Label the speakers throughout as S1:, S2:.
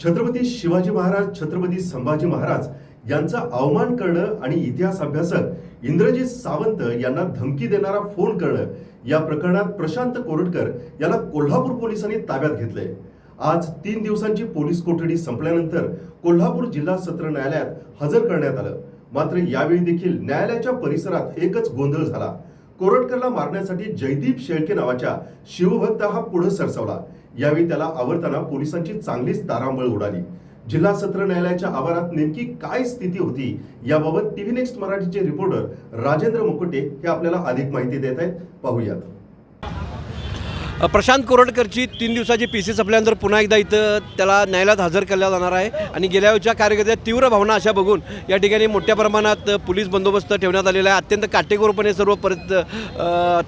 S1: छत्रपती शिवाजी महाराज छत्रपती संभाजी महाराज यांचा अवमान करणं आणि इतिहास अभ्यासक इंद्रजित सावंत यांना धमकी देणारा फोन करणं या प्रकरणात प्रशांत कोरटकर याला कोल्हापूर पोलिसांनी ताब्यात घेतलंय. आज तीन दिवसांची पोलीस कोठडी संपल्यानंतर कोल्हापूर जिल्हा सत्र न्यायालयात हजर करण्यात आलं. मात्र यावेळी देखील न्यायालयाच्या परिसरात एकच गोंधळ झाला. कोरटकरला मारण्यासाठी जयदीप शेळके नावाच्या शिवभक्त हा पुढे सरसावला. यावेळी त्याला आवरताना पोलिसांची चांगलीच तारांबळ उडाली. जिल्हा सत्र न्यायालयाच्या आवारात नेमकी काय स्थिती होती याबाबत टीव्ही नेक्स्ट मराठीचे रिपोर्टर राजेंद्र मुकुटे हे आपल्याला अधिक माहिती देत आहेत. पाहूयात.
S2: प्रशांत कोरडकरची तीन दिवसाची पी सी संपल्यानंतर पुन्हा एकदा इथं त्याला न्यायालयात हजर केला जाणार आहे. आणि गेल्या वेळच्या कार्यकर्त्या तीव्र भावना अशा बघून या ठिकाणी मोठ्या प्रमाणात पोलीस बंदोबस्त ठेवण्यात आलेला आहे. अत्यंत काटेकोरपणे सर्व परत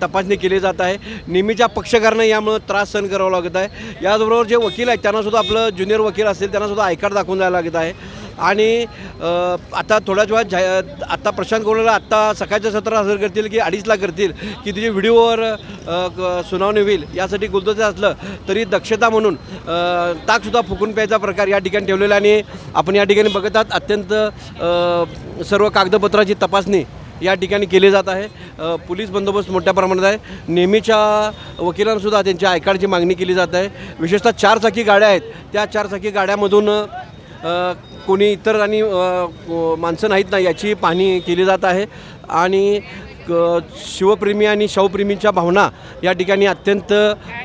S2: तपासणी केली जात आहे. नेहमीच्या पक्षकारांना यामुळं त्रास सहन करावा लागत आहे. याचबरोबर जे वकील आहेत त्यांनासुद्धा आपलं ज्युनियर वकील असेल त्यांनासुद्धा आयकार दाखवून जायला लागत आहे. आणि आता थोड्याच वेळात जा आत्ता प्रशांत गोरेला आत्ता सकाळच्या सत्रात हजर करतील की अडीचला करतील की तिची व्हिडिओवर क- सुनावणी होईल यासाठी गुलदस्ते असलं तरी दक्षता म्हणून ताकसुद्धा फुकून प्यायचा प्रकार या ठिकाणी ठेवलेला आणि आपण या ठिकाणी बघत आहात अत्यंत सर्व कागदपत्राची तपासणी या ठिकाणी केली जात आहे. पोलीस बंदोबस्त मोठ्या प्रमाणात आहे. नेहमीच्या वकिलांसुद्धा त्यांच्या आय मागणी केली जात आहे. विशेषतः चारचाकी गाड्या आहेत. त्या चारचाकी गाड्यामधून कोणी इतर आणि माणसं नाहीत ना याची पाहणी केली जात आहे. आणि क- शिवप्रेमी आणि शवप्रेमींच्या भावना या ठिकाणी अत्यंत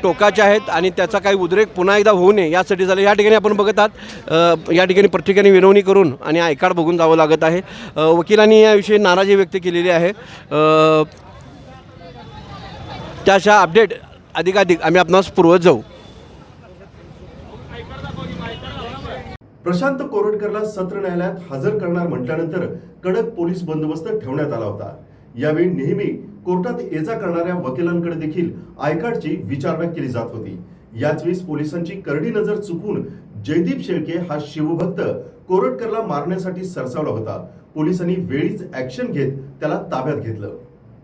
S2: टोकाच्या आहेत आणि त्याचा काही उद्रेक पुन्हा एकदा होऊ नये यासाठी झालं. या ठिकाणी आपण बघत आहात या ठिकाणी प्रत्येकाने विनवणी करून आणि ऐकाड बघून जावं लागत आहे. वकिलांनी याविषयी नाराजी व्यक्त केलेली आहे. त्याशा त्या अशा अपडेट अधिकाधिक आम्ही आपणास पुरवत जाऊ.
S1: प्रशांत कोरटकरला सत्र न्यायालयात हजर करणार म्हटल्यानंतर कडक पोलीस बंदोबस्त ठेवण्यात आला होता. यावेळी नेहमी कोर्टात ये जा करणाऱ्या वकिलांकडे देखील आयकार्डची विचारणा केली जात होती. याच पोलिसांची करडी नजर चुकून जयदीप शेळके हा शिवभक्त कोरटकरला मारण्यासाठी सरसावला होता. पोलिसांनी वेळीच ऍक्शन घेत त्याला ताब्यात घेतलं.